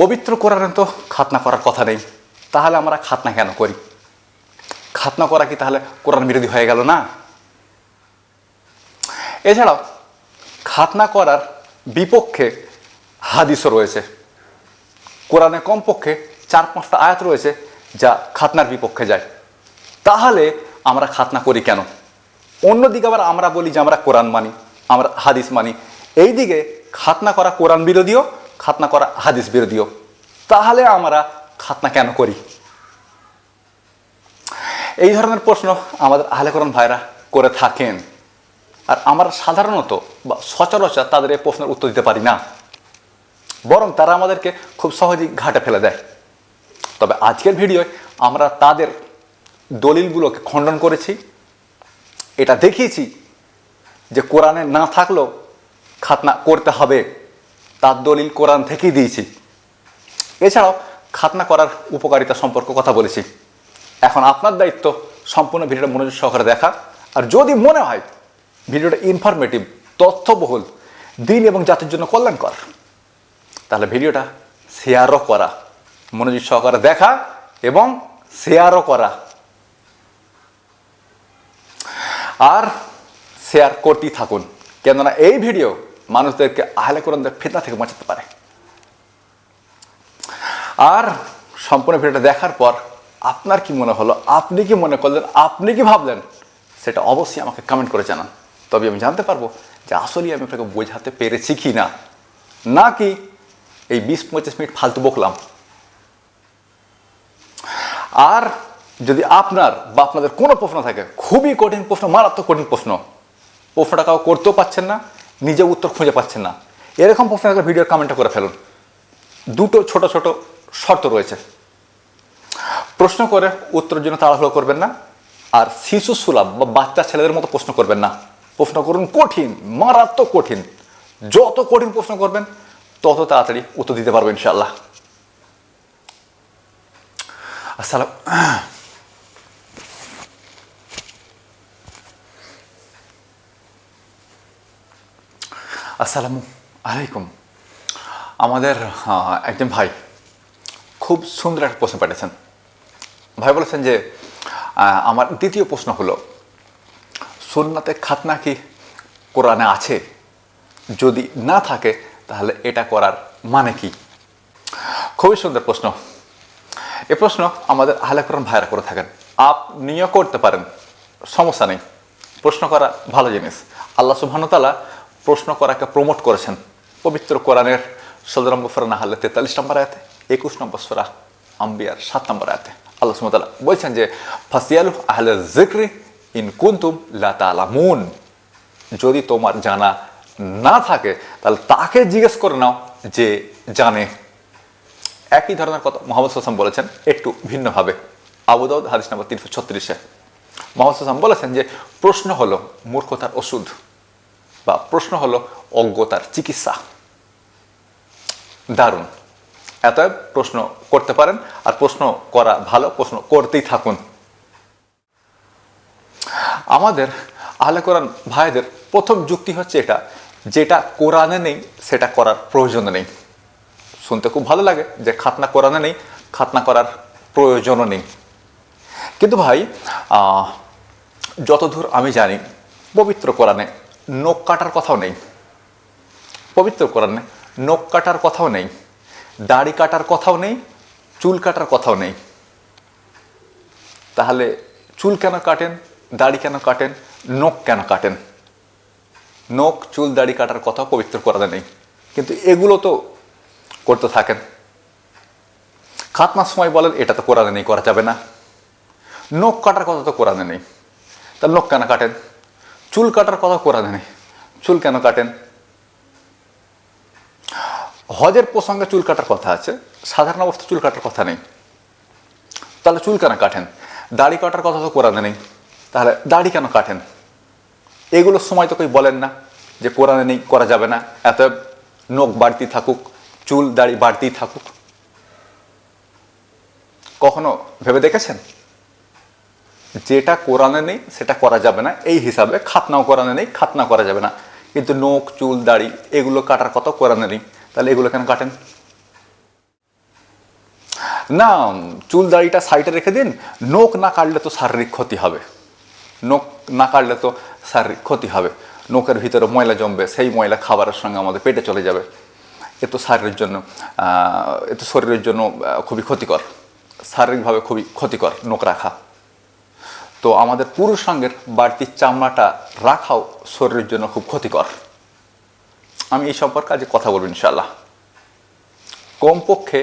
পবিত্র কোরআনে তো খাতনা করার কথা নেই। তাহলে আমরা খাতনা কেন করি? খাতনা করা কি তাহলে কোরআন বিরোধী হয়ে গেল না? এছাড়াও, খাতনা করার বিপক্ষে হাদিসও রয়েছে। কোরআনে কমপক্ষে চার পাঁচটা আয়াত রয়েছে যা খাতনার বিপক্ষে যায়। তাহলে আমরা খাতনা করি কেন? অন্যদিকে আবার আমরা বলি যে আমরা কোরআন মানি, আমরা হাদিস মানি। এই দিকে খাতনা করা কোরআন বিরোধীও খাতনা করা হাদিস বিরোধীও। তাহলে আমরা খাতনা কেন করি? এই ধরনের প্রশ্ন আমাদের আহলে কোরআন ভাইরা করে থাকেন। আর আমরা সাধারণত বা সচরাচর তাদের এই প্রশ্নের উত্তর দিতে পারি না। বরং তারা আমাদেরকে খুব সহজেই ঘাটে ফেলে দেয়। তবে আজকের ভিডিওয় আমরা তাদের দলিলগুলোকে খণ্ডন করেছি। এটা দেখিয়েছি যে কোরআনে না থাকলেও খাতনা করতে হবে। তার দলিল কোরআন থেকেই দিয়েছি। এছাড়াও খাতনা করার উপকারিতা সম্পর্কে কথা বলেছি। এখন আপনার দায়িত্ব সম্পূর্ণ ভিডিওটা মনোযোগ সহকারে দেখা। আর যদি মনে হয় ভিডিওটা ইনফরমেটিভ তথ্যবহুল, দিন এবং জাতির জন্য কল্যাণকর, তাহলে ভিডিওটা শেয়ারও করা, মনোযোগ সহকারে দেখা এবং শেয়ারও করা। আর শেয়ার করতেই থাকুন। কেননা এই ভিডিও মানুষদেরকে আহলে কোরআনদের ফিতনা থেকে বাঁচাতে পারে। আর সম্পূর্ণ ভিডিওটা দেখার পর আপনার কি মনে হলো, আপনি কি মনে করলেন, আপনি কি ভাবলেন, সেটা অবশ্যই আমাকে কমেন্ট করে জানান। তবে আমি জানতে পারব যে আসলেই আমি আপনাকে বোঝাতে পেরেছি কি না। নাকি এই বিশ পঁচিশ মিনিট ফালতু বকলাম। আর যদি আপনার বা আপনাদের কোনো প্রশ্ন থাকে, খুবই কঠিন প্রশ্ন, মারাত্মক কঠিন প্রশ্ন, প্রশ্নটা কাউ করতেও পাচ্ছেন না নিজে উত্তর খুঁজে পাচ্ছেন না। এরকম প্রশ্ন একটা ভিডিওর কমেন্টে করে ফেলুন। দুটো ছোট ছোট শর্ত রয়েছে। প্রশ্ন করে উত্তরের জন্য তাড়াহুড়ো করবেন না, আর শিশু সুলভ বা বাচ্চা ছেলেদের মতো প্রশ্ন করবেন না। প্রশ্ন করুন কঠিন, মারাত্মক কঠিন। যত কঠিন প্রশ্ন করবেন, তত তাড়াতাড়ি উত্তর দিতে পারবেন ইনশাল্লাহ আসসালাম আসসালামু আলাইকুম। আমাদের একজন ভাই খুব সুন্দর একটা প্রশ্ন পাঠিয়েছেন। ভাই বলেছেন যে আমার দ্বিতীয় প্রশ্ন হলো, সুন্নাতে খাতনা কি কোরআনে আছে? যদি না থাকে, তাহলে এটা করার মানে কি? খুবই সুন্দর প্রশ্ন। এ প্রশ্ন আমাদের আহলে কোরআন ভাইরা করে থাকেন। আপনিও করতে পারেন, সমস্যা নেই। প্রশ্ন করা ভালো জিনিস। আল্লাহ সুবহানুতালা প্রশ্ন করাকে প্রমোট করেছেন। পবিত্র কোরআনের সদর নম্বর ফরানা হাল্লে তেতাল্লিশ নম্বর আয়াতে, একুশ নম্বর সোরা আম্বিয়ার সাত নম্বর আয়াতে আল্লাহ ওয়া বলছেন যে, ফাসিয়ালু আহলে জিক্রি ইন কুন্তুম লা তালামুন যদি তোমার জানা না থাকে, তাহলে তাকে জিজ্ঞেস করে নাও যে জানে। একই ধরনের কথা মোহাম্মদ হাসান বলেছেন, একটু ভিন্নভাবে আবুদাউদ হাদিস নম্বর তিনশো ছত্রিশে। মোহাম্মদ হাসান বলেছেন যে, প্রশ্ন হলো মূর্খতার ওষুধ। বা প্রশ্ন হলো অজ্ঞতার চিকিৎসা। দারুণ। এত প্রশ্ন করতে পারেন, আর প্রশ্ন করা ভালো, প্রশ্ন করতেই থাকুন। আমাদের আহলে কোরআন ভাইদের প্রথম যুক্তি হচ্ছে এটা, যেটা কোরআনে নেই, সেটা করার প্রয়োজন নেই। শুনতে খুব ভালো লাগে যে খাতনা কোরআনে নেই, খাতনা করার প্রয়োজনও নেই। কিন্তু ভাই যতদূর আমি জানি, পবিত্র কোরআনে নখ কাটার কথাও নেই। পবিত্র কোরআনে নখ কাটার কথাও নেই। দাড়ি কাটার কথাও নেই। চুল কাটার কথাও নেই। তাহলে চুল কেন কাটেন? দাড়ি কেন কাটেন? নখ কেন কাটেন? নখ, চুল, দাড়ি কাটার কথাও পবিত্র কোরআনে নেই। কিন্তু এগুলো তো করতে থাকেন। খাতনার সময় বলেন, এটা তো কোরআনে নেই, করা যাবে না। নখ কাটার কথা তো কোরআনে নেই। তাহলে নখ কেন কাটেন? চুল কাটার কথা কোরআনে নেই চুল কেন কাটেন? হজের প্রসঙ্গে চুল কাটার কথা আছে, সাধারণ অবস্থা চুল কাটার কথা নেই। তাহলে চুল কেন কাটেন? দাড়ি কাটার কথা তো কোরআনে নেই তাহলে দাড়ি কেন কাটেন? এগুলোর সময় তো কেউ বলেন না, যে কোরআনে নেই, করা যাবে না। এত নখ বাড়তি থাকুক, চুল দাড়ি বাড়তেই থাকুক। কখনো ভেবে দেখেছেন? যেটা কোরআনে নেই, সেটা করা যাবে না। এই হিসাবে খাতনাও কোরআনে নেই, খাতনা করা যাবে না। কিন্তু নখ, চুল, দাড়ি, এগুলো কাটার কথা কোরআনে নেই। তাহলে এগুলো কেন কাটেন? না, চুল, দাড়িটা সাইডে রেখে দিন। নোক না কাটলে তো শারীরিক ক্ষতি হবে। নোক না কাটলে তো শারীরিক ক্ষতি হবে। নোকের ভিতরে ময়লা জমবে, সেই ময়লা খাবারের সঙ্গে আমাদের পেটে চলে যাবে। এ তো শারীরের জন্য এ তো শরীরের জন্য খুবই ক্ষতিকর। শারীরিকভাবে খুবই ক্ষতিকর নোক রাখা। তো আমাদের পুরুষাঙ্গের বাড়তি চামড়াটা রাখাও শরীরের জন্য খুব ক্ষতিকর। আমি এই সম্পর্কে আজ কথা বলব ইনশাল্লাহ কমপক্ষে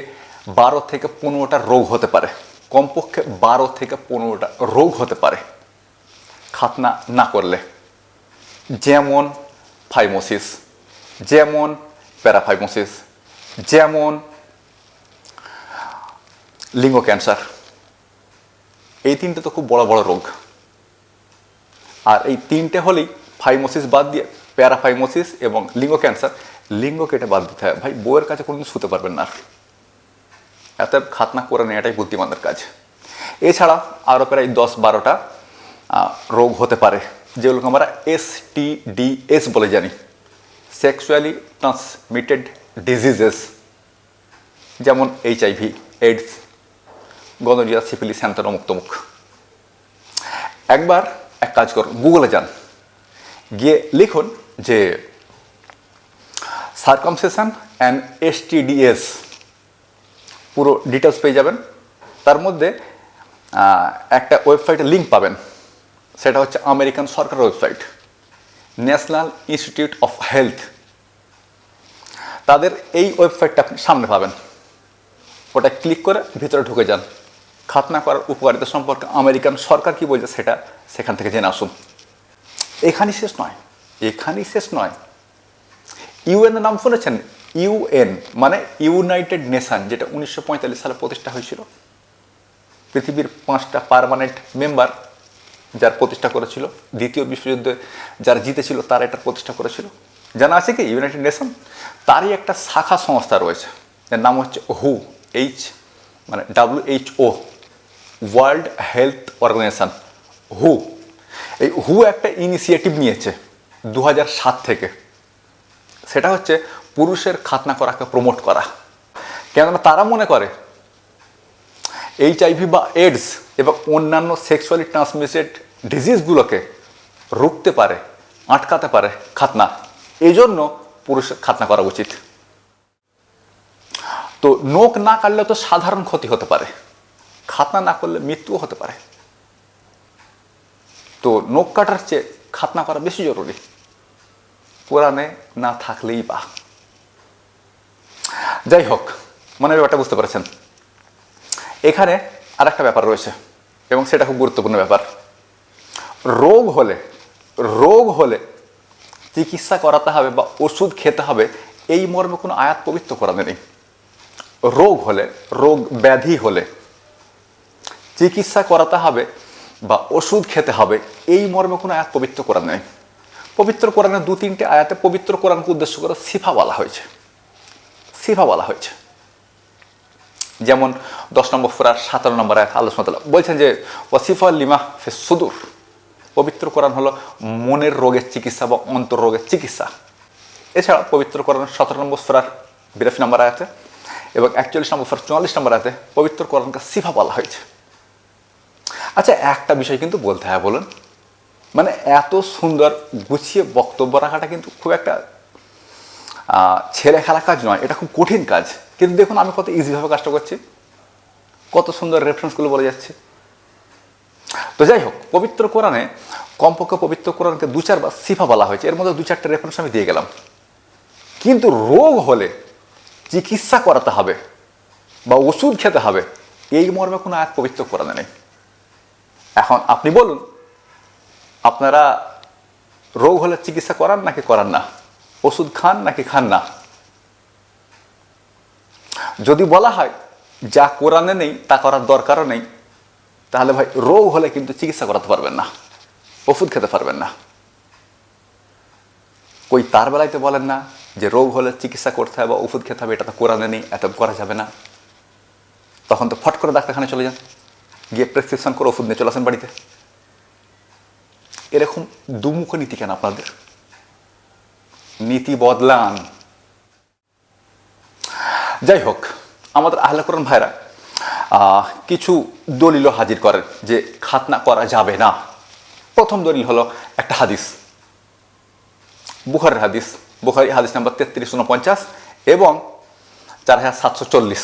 বারো থেকে পনেরোটা রোগ হতে পারে। কমপক্ষে বারো থেকে পনেরোটা রোগ হতে পারে খাতনা না করলে। যেমন ফাইমোসিস, যেমন প্যারাফাইমোসিস, যেমন লিঙ্গ ক্যান্সার। এই তিনটে তো খুব বড় বড় রোগ। আর এই তিনটে হলেই ফাইমোসিস বাদ দিয়ে প্যারাফাইমোসিস এবং লিঙ্গ ক্যান্সার লিঙ্গ কেটে বাদ দিতে হয়। ভাই, বউয়ের কাছে কোনোদিন শুতে পারবেন না। এত খাতনা করে নেওয়াটাই বুদ্ধিমানদের কাজ। এছাড়া আরও প্রায় দশ বারোটা রোগ হতে পারে, যেগুলোকে আমরা এস টি ডি এস বলে জানি। সেক্সুয়ালি ট্রান্সমিটেড ডিজিজেস যেমন এইচআইভি এইডস গনোরিয়া সিপিলিস স্যান্তানো মুক্তমুখ একবার এক কাজ করুন, গুগলে যান। গিয়ে লিখুন যে সার্কামসেশন অ্যান্ড এসটিডিএস পুরো ডিটেলস পেয়ে যাবেন। তার মধ্যে একটা ওয়েবসাইটে লিঙ্ক পাবেন। সেটা হচ্ছে American Sarkar website national institute of health তাদের এই ওয়েবসাইটটা আপনি সামনে পাবেন। ওটা ক্লিক করে ভিতরে ঢুকে যান। খাতনা করার উপকারিতা সম্পর্কে আমেরিকান সরকার কি বলছে সেটা সেখান থেকে জেনে আসুন। এখানেই শেষ নয়, এখানেই শেষ নয়। ইউএন এর নাম শুনেছেন? ইউএন মানে ইউনাইটেড নেশন, যেটা উনিশশো পঁয়তাল্লিশ সালে প্রতিষ্ঠা হয়েছিল। পৃথিবীর পাঁচটা পার্মানেন্ট মেম্বার যার প্রতিষ্ঠা করেছিল, দ্বিতীয় বিশ্বযুদ্ধে যারা জিতেছিল তারা এটা প্রতিষ্ঠা করেছিল। জানা আছে কি? United nation? তারই একটা শাখা সংস্থা রয়েছে এর নাম হচ্ছে হু এইচ মানে W H O. World health organisation হু এই হু একটা ইনিশিয়েটিভ নিয়েছে দু সাত থেকে। সেটা হচ্ছে পুরুষের খাতনা করাকে প্রমোট করা। কেননা তারা মনে করে এইচআইভি বা এইডস এবং অন্যান্য সেক্সুয়ালি ট্রান্সমিটেড ডিজিজগুলোকে রুখতে পারে, আটকাতে পারে খাতনা। এই জন্য পুরুষের খাতনা করা উচিত। তো নোক না কাটলে তো সাধারণ ক্ষতি হতে পারে। খাতনা না করলে মৃত্যুও হতে পারে। তো নোক কাটার চেয়ে খাতনা করা বেশি জরুরি। কোরআনে না থাকলেই বা। যাই হোক মনে ব্যাপারটা বুঝতে পারছেন। এখানে আর একটা ব্যাপার রয়েছে, এবং সেটা খুব গুরুত্বপূর্ণ ব্যাপার। রোগ হলে রোগ হলে চিকিৎসা করাতে হবে বা ওষুধ খেতে হবে, এই মর্মে কোনো আয়াত পবিত্র করানো নেই। রোগ হলে, রোগ ব্যাধি হলে চিকিৎসা করাতে হবে বা ওষুধ খেতে হবে, এই মর্মে কোনো আয়াত পবিত্র কোরআন নেই। পবিত্র কোরআনের দু তিনটে আয়াতে পবিত্র কোরআনকে উদ্দেশ্য করে সিফা বলা হয়েছে। সিফা বলা হয়েছে। যেমন দশ নম্বর ফুরার সতেরো নম্বর আয়াত আল্লাহ বলছেন যে, ওয়াসিফা লিমা ফে সুদুর। পবিত্র কোরআন হলো মনের রোগের চিকিৎসা বা অন্তর রোগের চিকিৎসা। এছাড়া পবিত্র কোরআন সতেরো নম্বর সুরার বিরাশি নম্বর আয়াতে এবং একচল্লিশ নম্বর ফুরার চুয়াল্লিশ নম্বর আয়াতে পবিত্র কোরআনকে সিফা বলা হয়েছে। আচ্ছা একটা বিষয় কিন্তু বলতে হয়, বলুন। মানে এত সুন্দর গুছিয়ে বক্তব্য রাখাটা কিন্তু খুব একটা ছেলে খেলা কাজ নয়, এটা খুব কঠিন কাজ। কিন্তু দেখুন, আমি কত ইজিভাবে কাজটা করছি। কত সুন্দর রেফারেন্সগুলো বলে যাচ্ছে। তো যাই হোক, পবিত্র কোরআনে, কমপক্ষে পবিত্র কোরআনকে দু চারবার সিফা বলা হয়েছে। এর মধ্যে দু চারটে রেফারেন্স আমি দিয়ে গেলাম। কিন্তু রোগ হলে চিকিৎসা করাতে হবে বা ওষুধ খেতে হবে, এই মর্মে কোনো আয়াত পবিত্র কোরআনে নেই। এখন আপনি বলুন, আপনারা রোগ হলে চিকিৎসা করান নাকি করান না? ওষুধ খান নাকি খান না? যদি বলা হয় যা কোরআনে নেই, তা করার দরকারও নেই, তাহলে ভাই রোগ হলে কিন্তু চিকিৎসা করাতে পারবেন না, ওষুধ খেতে পারবেন না। কই তার বেলায় বলেন না যে রোগ হলে চিকিৎসা করতে হবে বা ওষুধ খেতে হবে, এটা তো কোরআনে নেই, এত করা যাবে না। তখন তো ফট করে ডাক্তারখানে চলে যান। গিয়ে প্রেসক্রিপশন করে, ওষুধ নিয়ে চলে আসেন বাড়িতে। এরকম দুমুখ নীতি কেন আপনাদের? নীতি বদলান। যাই হোক, আমাদের আহলে কোরআন ভাইরা কিছু দলিলও হাজির করেন যে খাতনা করা যাবে না। প্রথম দলিল হলো একটা হাদিস। বুখারের হাদিস, বুখারি হাদিস নাম্বার তেত্রিশ উনপঞ্চাশ এবং চার হাজার সাতশো চল্লিশ।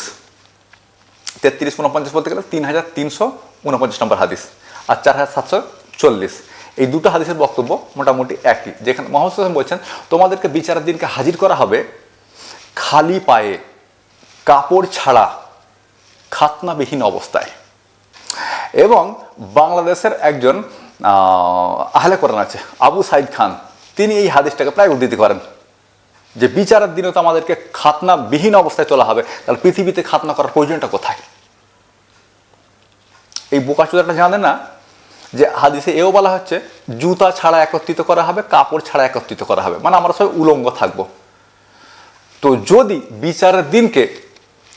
তেত্রিশ উনপঞ্চাশ বলতে গেলে তিন হাজার তিনশো উনপঞ্চাশ নম্বর হাদিস আর চার হাজার সাতশো চল্লিশ। এই দুটো হাদিসের বক্তব্য মোটামুটি একই। যেখানে মোহাম্মদ হোসেন বলছেন, তোমাদেরকে বিচারের দিনকে হাজির করা হবে খালি পায়ে, কাপড় ছাড়া, খাতনাবিহীন অবস্থায়। এবং বাংলাদেশের একজন আহলে কোরআন আছে, আবু সাইদ খান, তিনি এই হাদিসটাকে প্রায় উদ্ধৃতি করেন। যে বিচারের দিনে তো আমাদেরকে খাতনা বিহীন অবস্থায় তোলা হবে, তাহলে পৃথিবীতে খাতনা করার প্রয়োজনটা কোথায়? এই বোকাচোদাটা জানে না? যে হাদিসে এও বলা হচ্ছে, জুতা ছাড়া একত্রিত করা হবে, কাপড় ছাড়া একত্রিত করা হবে। মানে আমরা সবাই উলঙ্গ থাকব। তো যদি বিচারের দিনকে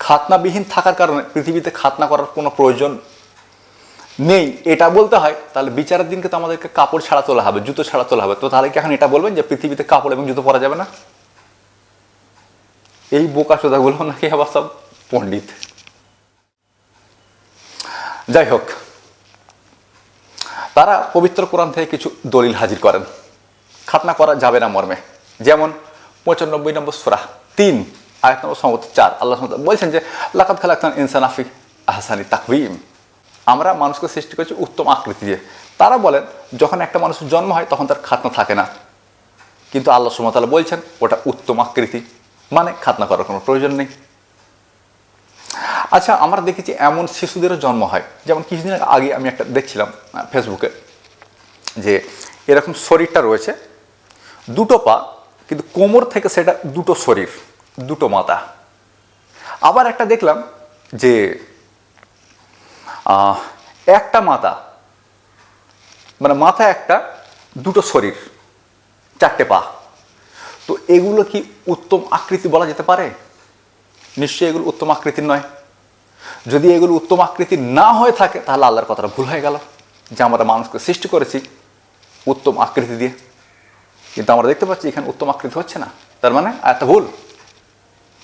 খাতনাবিহীন থাকার কারণে পৃথিবীতে খাতনা করার কোনো প্রয়োজন নেই, এটা বলতে হয়, তাহলে বিচারের দিনকে তো আমাদেরকে কাপড় ছাড়া তোলা হবে, জুতো ছাড়া তোলা হবে। তো তাহলে কি এখন এটা বলবেন যে পৃথিবীতে কাপড় এবং জুতো পরা যাবে না? এই বোকা চোদাগুলো নাকি আবার সব পণ্ডিত। যাই হোক, তারা পবিত্র কোরআন থেকে কিছু দলিল হাজির করেন। খাতনা করা যাবে না মর্মে। যেমন পঁচানব্বই নম্বর সুরা তিন, আয়াত নম্বর সম্ভবত চার। আল্লাহ বলছেন যে লাকাত খালাকান ইনসান আফি আহসানি তাকভিম আমরা মানুষকে সৃষ্টি করেছি উত্তম আকৃতি দিয়ে। তারা বলেন, যখন একটা মানুষের জন্ম হয়, তখন তার খাতনা থাকে না। কিন্তু আল্লাহ সুমতালা বলছেন, ওটা উত্তম আকৃতি। মানে খাতনা করার কোনো প্রয়োজন নেই। আচ্ছা আমরা দেখেছি এমন শিশুদেরও জন্ম হয়। যেমন কিছুদিন আগে আমি একটা দেখছিলাম ফেসবুকে, যে এরকম শরীরটা রয়েছে, দুটো পা, কিন্তু কোমর থেকে সেটা দুটো শরীর, দুটো মাথা। আবার একটা দেখলাম যে একটা মাথা মানে মাথা একটা, দুটো শরীর, চারটে পা। তো এগুলো কি উত্তম আকৃতি বলা যেতে পারে? নিশ্চয়ই এগুলো উত্তম আকৃতির নয়। যদি এগুলো উত্তম আকৃতির না হয়ে থাকে, তাহলে আল্লাহর কথাটা ভুল হয়ে গেল। যে আমরা মানুষকে সৃষ্টি করেছি উত্তম আকৃতি দিয়ে। কিন্তু আমরা দেখতে পাচ্ছি এখানে উত্তম আকৃতি হচ্ছে না। তার মানে এত ভুল।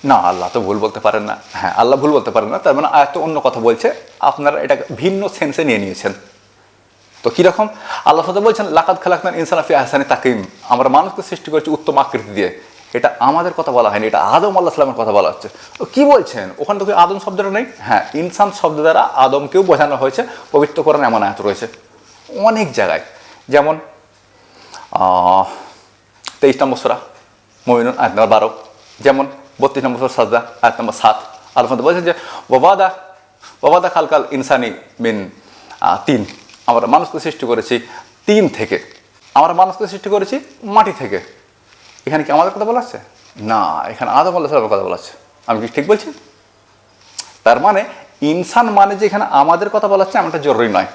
না, আল্লাহ তো ভুল বলতে পারেন না। হ্যাঁ আল্লাহ ভুল বলতে পারেন না। তার মানে আয়াত অন্য কথা বলছে। আপনারা এটা ভিন্ন সেন্সে নিয়ে নিয়েছেন। তো কীরকম? আল্লাহ সাথে বলছেন লাকাত খালাকনান ইনসানাফি আহসানি তাকিম। আমরা মানুষকে সৃষ্টি করেছি উত্তম আকৃতি দিয়ে। এটা আমাদের কথা বলা হয়নি এটা আদম আল্লাহ সালামের কথা বলা হচ্ছে। ও, কি বলছেন? ওখানে তো আদম শব্দটা নেই? হ্যাঁ ইনসান শব্দ দ্বারা আদমকেও বোঝানো হয়েছে পবিত্র করেন এমন আয়াত রয়েছে। অনেক জায়গায় যেমন তেইশ নম্বর সোরা মমিনুন আয়াত নম্বর বারো। যেমন বত্রিশ নম্বর সোরা সাজদা আয়াত নম্বর সাত। সাথে বলছেন যে ওবাদা ওবাদা খালকাল ইনসানি মিন তিন। আমরা মানুষকে সৃষ্টি করেছি তিন থেকে। আমরা মানুষকে সৃষ্টি করেছি মাটি থেকে। এখানে কি আমাদের কথা বলা না, এখানে আদম আল্লাহ সালামের কথা বলা আমি কি ঠিক বলছি? তার মানে ইনসান মানে যে এখানে আমাদের কথা বলা হচ্ছে, এমনটা জরুরি নয়।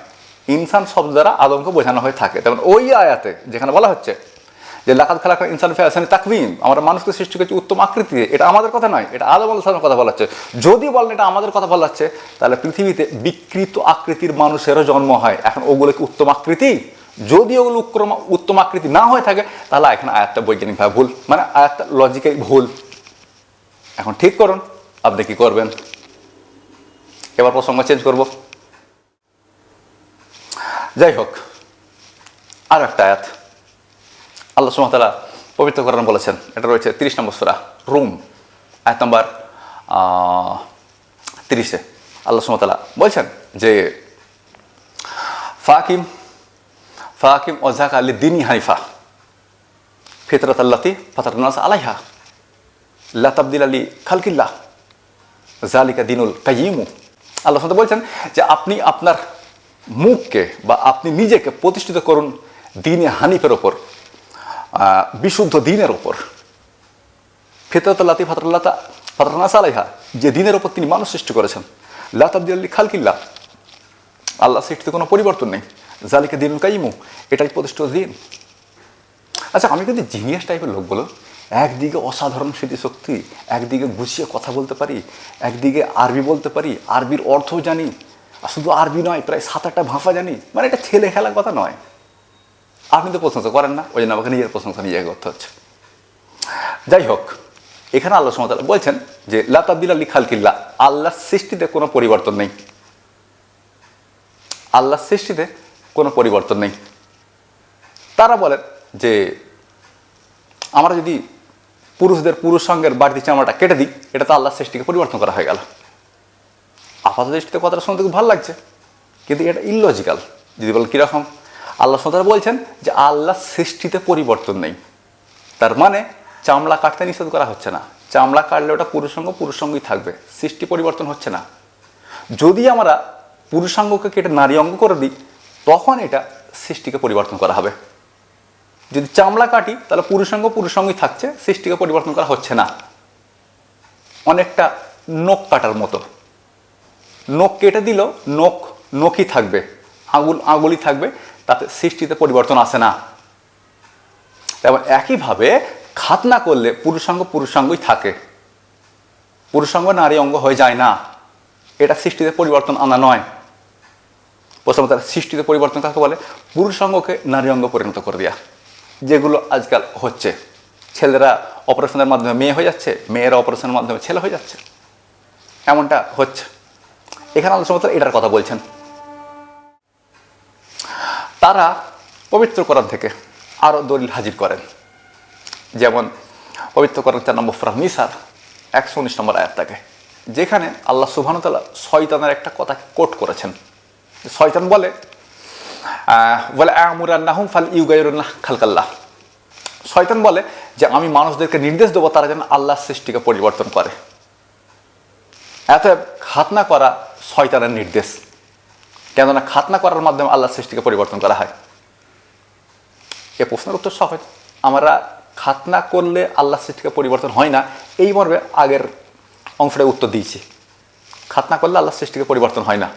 ইনসান শব্দ দ্বারা আদমকে বোঝানো হয়ে থাকে। তেমন ওই আয়াতে যেখানে বলা হচ্ছে যে লাকাত খালাকা ইনসান ফে আসানি তাকবিম, আমরা মানুষকে সৃষ্টি করছি উত্তম আকৃতি এটা আমাদের কথা নয়, এটা আদম আল্লাহ কথা বলা হচ্ছে। যদি বলেন এটা আমাদের কথা বলা হচ্ছে, তাহলে পৃথিবীতে বিকৃত আকৃতির মানুষেরও জন্ম হয়। এখন ওগুলো কি উত্তম আকৃতি? যদি ওগুলো উক্রম উত্তম আকৃতি না হয়ে থাকে, তাহলে এখানে আয়াতটা বৈজ্ঞানিকভাবে ভুল মানে আয়াতটা লজিক্যালি ভুল। এখন ঠিক করুন, আপনি কি করবেন? এবার প্রসঙ্গ চেঞ্জ করব। যাই হোক আর একটা আয়াত। আল্লাহ সুমতালা পবিত্র করান বলেছেন। এটা রয়েছে তিরিশ নম্বর সুরা, রুম, আয়াত নম্বর তিরিশে। আল্লাহ সুমতালা বলছেন যে, ফাকিম ফাকিম ওজাক আলী দিনী হানিফা ফিতরত আল্লাতি ফাতারনাস আলাইহা লাতাবদিল আলী খালকিল্লাহ জালিকা দিনুল কাইমু আল্লাহ সাথে বলছেন যে, আপনি আপনার মুখকে বা আপনি নিজেকে প্রতিষ্ঠিত করুন দিনে হানিফের ওপর। বিশুদ্ধ দিনের ওপর ফেতরত লাতি ফাতরুল্লাহ ফাতরনাস আলাইহা, যে দিনের ওপর তিনি মানুষ সৃষ্টি করেছেন। লাতাবদিল আলী খালকিল্লাহ। আল্লাহ সৃষ্টিতে কোনো পরিবর্তন নেই। জালিকা দিনুল কাইমু এটাই প্রতিষ্ঠিত দিন। আচ্ছা আমি কিন্তু জিনিয়াস টাইপের লোক বলো একদিকে অসাধারণ স্মৃতিশক্তি, একদিকে গুছিয়ে কথা বলতে পারি, একদিকে আরবি বলতে পারি, আরবির অর্থও জানি শুধু আরবি নয়, প্রায় সাত আটটা ভাষা জানি মানে এটা ছেলে খেলার কথা নয়। আপনি তো প্রশংসা করেন না, ওই জন্য আমাকে নিজের প্রশংসা নিজে করতে হচ্ছে। যাই হোক, এখানে আল্লাহ সুমতাল বলছেন যে লাতাবিল আলী খালকিল্লা আল্লাহর সৃষ্টিতে কোনো পরিবর্তন নেই। আল্লাহ সৃষ্টিতে কোনো পরিবর্তন নেই। তারা বলেন যে, আমরা যদি পুরুষদের পুরুষ সঙ্গের বাড়তি চামড়াটা কেটে দিই, এটা তো আল্লাহ সৃষ্টিকে পরিবর্তন করা হয়ে গেল। আপাত দৃষ্টিতে কথাটা শুনতে খুব ভালো লাগছে, কিন্তু এটা ইললজিক্যাল যদি বলেন কীরকম আল্লাহ সোতারা বলছেন যে আল্লাহ সৃষ্টিতে পরিবর্তন নেই। তার মানে চামড়া কাটতে নিষেধ করা হচ্ছে না। চামড়া কাটলে ওটা পুরুষাঙ্গ, পুরুষাঙ্গই থাকবে। সৃষ্টি পরিবর্তন হচ্ছে না। যদি আমরা পুরুষাঙ্গকে কেটে নারী অঙ্গ করে দিই, তখন এটা সৃষ্টিকে পরিবর্তন করা হবে। যদি চামড়া কাটি, তাহলে পুরুষাঙ্গ, পুরুষাঙ্গই থাকছে, সৃষ্টিকে পরিবর্তন করা হচ্ছে না। অনেকটা নখ কাটার মতো। নখ কেটে দিল নখ, নখই থাকবে। আঙুল, আঙুলই থাকবে। তাতে সৃষ্টিতে পরিবর্তন আসে না। এবং একইভাবে খাতনা করলে পুরুষাঙ্গ পুরুষাঙ্গই থাকে। পুরুষাঙ্গ নারী অঙ্গ হয়ে যায় না। এটা সৃষ্টিতে পরিবর্তন আনা নয়। প্রথমত সৃষ্টিতে পরিবর্তন কাকে বলে? পুরুষাঙ্গকে নারী অঙ্গ পরিণত করে দেওয়া যেগুলো আজকাল হচ্ছে। ছেলেরা অপারেশনের মাধ্যমে মেয়ে হয়ে যাচ্ছে, মেয়েরা অপারেশনের মাধ্যমে ছেলে হয়ে যাচ্ছে। এমনটা হচ্ছে। এখানে আলোচনা এটার কথা বলছেন। তারা পবিত্র করার থেকে আরও দলিল হাজির করেন। যেমন পবিত্র করার চার নম্বর ফ্রাহ নিসার, একশো উনিশ নম্বর আয়াতটাকে, যেখানে আল্লাহ সুবহানতাল্লাহ শয়তানের একটা কথা কোট করেছেন। শয়তান বলে বলে আমুরান্নাহুম ফাল ইউগাইরুল্লাহ খালকাল্লাহ। শয়তান বলে যে, আমি মানুষদেরকে নির্দেশ দেবো তারা যেন আল্লাহ সৃষ্টিকে পরিবর্তন করে। এত খাতনা করা শয়তানের নির্দেশ। কেননা খাতনা করার মাধ্যমে আল্লাহ সৃষ্টিকে পরিবর্তন করা হয়। এ প্রশ্নের উত্তর সহজ। আমরা খাতনা করলে আল্লাহ সৃষ্টিকে পরিবর্তন হয় না, এই মর্মে আগের অংশটা উত্তর দিয়েছি। খাতনা করলে আল্লাহ সৃষ্টিকে পরিবর্তন হয় না।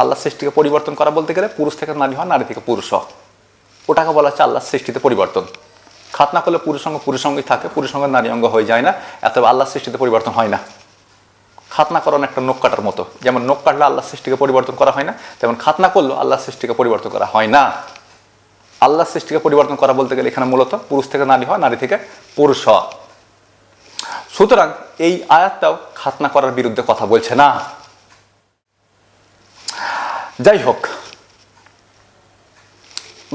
আল্লাহ সৃষ্টিকে পরিবর্তন করা বলতে গেলে পুরুষ থেকে নারী হয় নারী থেকে পুরুষ হয় ওটাকে বলা হচ্ছে আল্লাহ সৃষ্টিতে পরিবর্তন। খাতনা করলে পুরুষ সঙ্গ পুরুষ সঙ্গেই থাকে, পুরুষ সঙ্গে নারী অঙ্গ হয়ে যায় না এত আল্লাহ সৃষ্টিতে পরিবর্তন হয় না। খাতনা করানো একটা নখ কাটার মতো। যেমন নখ কাটলে আল্লাহ সৃষ্টিকে পরিবর্তন করা হয় না, তেমন খাতনা করলেও আল্লাহ সৃষ্টিকে পরিবর্তন করা হয় না। আল্লাহ সৃষ্টিকে পরিবর্তন করা বলতে গেলে এখানে মূলত পুরুষ থেকে নারী হয় নারী থেকে পুরুষ হওয়া। সুতরাং এই আয়াতটাও খাতনা করার বিরুদ্ধে কথা বলছে না। যাই হোক,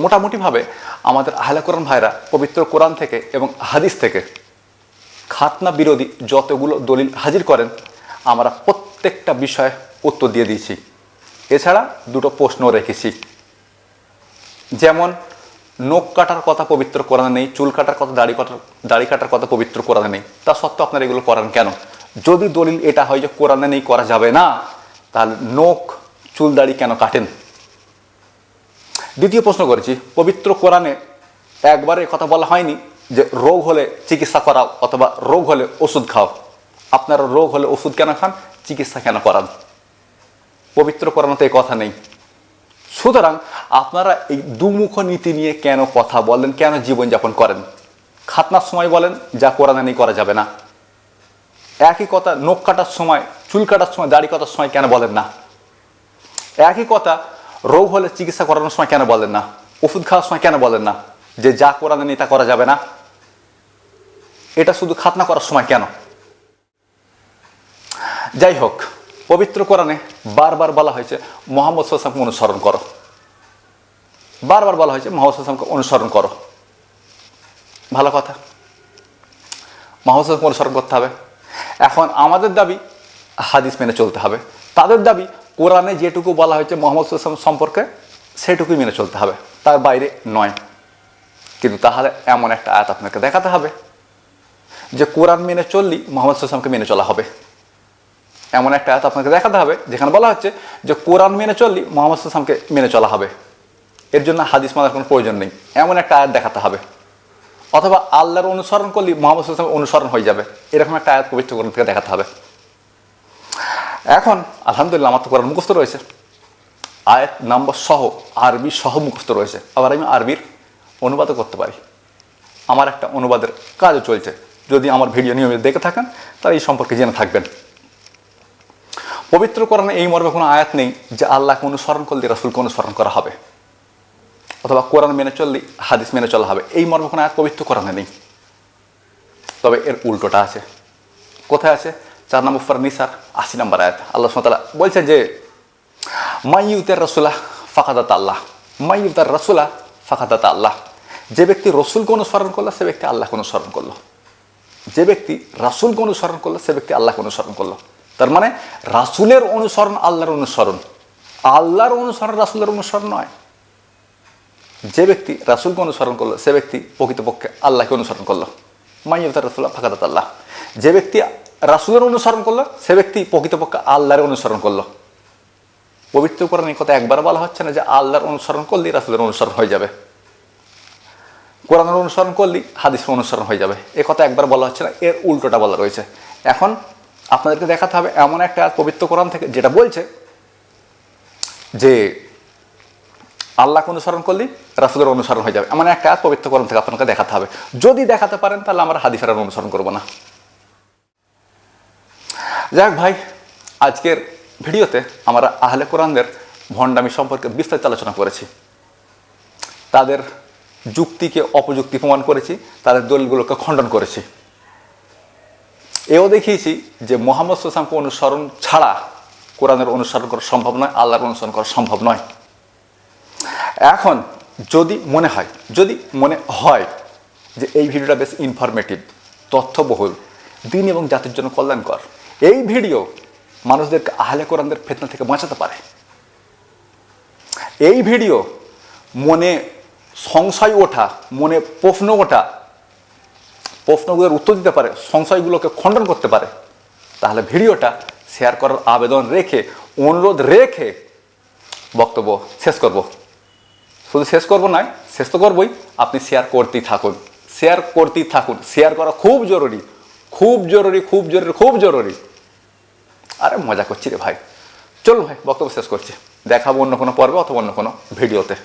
মোটামুটিভাবে আমাদের আহলে কোরআন ভাইরা পবিত্র কোরআন থেকে এবং হাদিস থেকে খাতনা বিরোধী যতগুলো দলিল হাজির করেন আমরা প্রত্যেকটা বিষয়ে উত্তর দিয়ে দিয়েছি। এছাড়া দুটো প্রশ্ন রেখেছি। যেমন, নখ কাটার কথা পবিত্র কোরআনে নেই, চুল কাটার কথা দাড়ি কাটার দাড়ি কাটার কথা পবিত্র কোরআনে নেই। তা সত্ত্বেও আপনারা এগুলো করান কেন? যদি দলিল এটা হয় যে কোরআনে নেই, করা যাবে না, তাহলে নখ, চুল, দাড়ি কেন কাটেন? দ্বিতীয় প্রশ্ন করেছি, পবিত্র কোরআনে একবারে কথা বলা হয়নি যে রোগ হলে চিকিৎসা করাও অথবা রোগ হলে ওষুধ খাও আপনারা রোগ হলে ওষুধ কেন খান? চিকিৎসা কেন করান? পবিত্র কোরআনে তো এই কথা নেই। সুতরাং আপনারা এই দুমুখ নীতি নিয়ে কেন কথা বলেন, কেন জীবনযাপন করেন? খাতনার সময় বলেন, যা কোরআনে নেই করা যাবে না। একই কথা, নখ কাটার সময়, চুল কাটার সময়, দাড়ি কাটার সময় কেন বলেন না? একই কথা, রোগ হলে চিকিৎসা করানোর সময় কেন বলেন না? ওষুধ খাওয়ার সময় কেন বলেন না? যে যা কোরআনে নেই তা করা যাবে না। এটা শুধু খাতনা করার সময় কেন? যাই হোক পবিত্র কোরআনে বারবার বলা হয়েছে, মোহাম্মদ সাল্লামকে অনুসরণ করো। বারবার বলা হয়েছে, মোহাম্মদ সাল্লামকে অনুসরণ করো। ভালো কথা। মোহাম্মদ সাল্লামকে অনুসরণ করতে হবে। এখন আমাদের দাবি হাদিস মেনে চলতে হবে। তাদের দাবি কোরআনে যেটুকু বলা হয়েছে, মোহাম্মদ সাল্লাম সম্পর্কে সেটুকুই মেনে চলতে হবে। তার বাইরে নয়। কিন্তু তাহলে এমন একটা আয়াত আপনাকে দেখাতে হবে, যে কোরআন মেনে চললেই মোহাম্মদ সাল্লামকে মেনে চলা হবে। এমন একটা আয়াত আপনাকে দেখাতে হবে, যেখানে বলা হচ্ছে যে কোরআন মেনে চললি, মোহাম্মদ সাল্লামকে মেনে চলা হবে। এর জন্য হাদিস মানার কোনো প্রয়োজন নেই। এমন একটা আয়াত দেখাতে হবে। অথবা আল্লাহর অনুসরণ করলে, মোহাম্মদ সাল্লাম অনুসরণ হয়ে যাবে। এরকম একটা আয়াত পবিত্র কোরআন থেকে দেখাতে হবে। এখন, আলহামদুলিল্লাহ আমার তো কোরআন মুখস্থ রয়েছে। আয়াত নাম্বার সহ, আরবি সহ মুখস্থ রয়েছে। আবার আমি আরবির অনুবাদও করতে পারি। আমার একটা অনুবাদের কাজও চলছে। যদি আমার ভিডিও নিয়মিত দেখে থাকেন, তাহলে এই সম্পর্কে জেনে থাকবেন। পবিত্র কোরআনে এই মর্মে কোনো আয়াত নেই যে আল্লাহকে অনুসরণ করলে রাসুলকে অনুসরণ করা হবে। অথবা কোরআন মেনে চললে হাদিস মেনে চলা হবে। এই মর্মে কোনো আয়াত পবিত্র কোরআনে নেই। তবে এর উল্টোটা আছে। কোথায় আছে? চার নম্বর ফর নিসার, আশি নম্বর আয়াত। আল্লাহ সাতালা বলছে যে মাইউতের রসুল্লাহ ফাকাদাত আল্লাহ মাইউতার রাসুলা ফাকাদাত আল্লাহ যে ব্যক্তি রসুলকে অনুসরণ করল, সে ব্যক্তি আল্লাহকে অনুসরণ করল। যে ব্যক্তি রাসুলকে অনুসরণ করল, সে ব্যক্তি আল্লাহকে অনুসরণ করল। তার মানে রাসুলের অনুসরণ আল্লাহর অনুসরণ। আল্লাহর অনুসরণ রাসুলের অনুসরণ নয়। যে ব্যক্তি রাসুলকে অনুসরণ করল, সে ব্যক্তি প্রকৃতপক্ষে আল্লাহকে অনুসরণ করল। মাইয়তার রাসুল্লাহ ফাঁকাদাত আল্লাহ। যে ব্যক্তি রাসুলের অনুসরণ করল, সে ব্যক্তি প্রকৃতপক্ষে আল্লাহর অনুসরণ করল। পবিত্র কোরআন এই কথা একবার বলা হচ্ছে না যে আল্লাহর অনুসরণ করলেই রাসুলের অনুসরণ হয়ে যাবে। কোরআনের অনুসরণ করলেই হাদিসের অনুসরণ হয়ে যাবে। এ কথা একবার বলা হচ্ছে না, এর উল্টোটা বলা রয়েছে। এখন আপনাদেরকে দেখাতে হবে এমন একটা পবিত্র কোরআন থেকে, যেটা বলছে যে আল্লাহকে অনুসরণ করলেই রাসুলের অনুসরণ হয়ে যাবে। এমন একটা পবিত্র কোরআন থেকে আপনাকে দেখাতে হবে। যদি দেখাতে পারেন, তাহলে আমরা হাদিসের আর অনুসরণ করব না। যাক ভাই, আজকের ভিডিওতে আমরা আহলে কোরআনদের ভণ্ডামি সম্পর্কে বিস্তারিত আলোচনা করেছি। তাদের যুক্তিকে, অপযুক্তি প্রমাণ করেছি। তাদের দলিলগুলোকে খণ্ডন করেছি। এও দেখিয়েছি যে মোহাম্মদ সুসামকে অনুসরণ ছাড়া কোরআনের অনুসরণ করা সম্ভব নয়, আল্লাহর অনুসরণ করা সম্ভব নয়। এখন যদি মনে হয়, যদি মনে হয় যে এই ভিডিওটা বেশ ইনফরমেটিভ তথ্যবহুল, দিন এবং জাতির জন্য কল্যাণকর, এই ভিডিও মানুষদেরকে আহলে কোরআনদের ফেতনা থেকে বাঁচাতে পারে। এই ভিডিও মনে সংশয় ওঠা, মনে প্রশ্ন ওঠা প্রশ্নগুলোর উত্তর দিতে পারে, সংশয়গুলোকে খণ্ডন করতে পারে, তাহলে ভিডিওটা শেয়ার করার আবেদন রেখে, অনুরোধ রেখে বক্তব্য শেষ করব। শুধু শেষ করব নয়, শেষ তো করবই, আপনি শেয়ার করতেই থাকুন। শেয়ার করতেই থাকুন। শেয়ার করা খুব জরুরি। খুব জরুরি খুব জরুরি খুব জরুরি। আরে মজা করছি রে ভাই। চলুন ভাই, বক্তব্য শেষ করছি। দেখাবো অন্য কোনো পর্বে অথবা অন্য কোনো ভিডিওতে।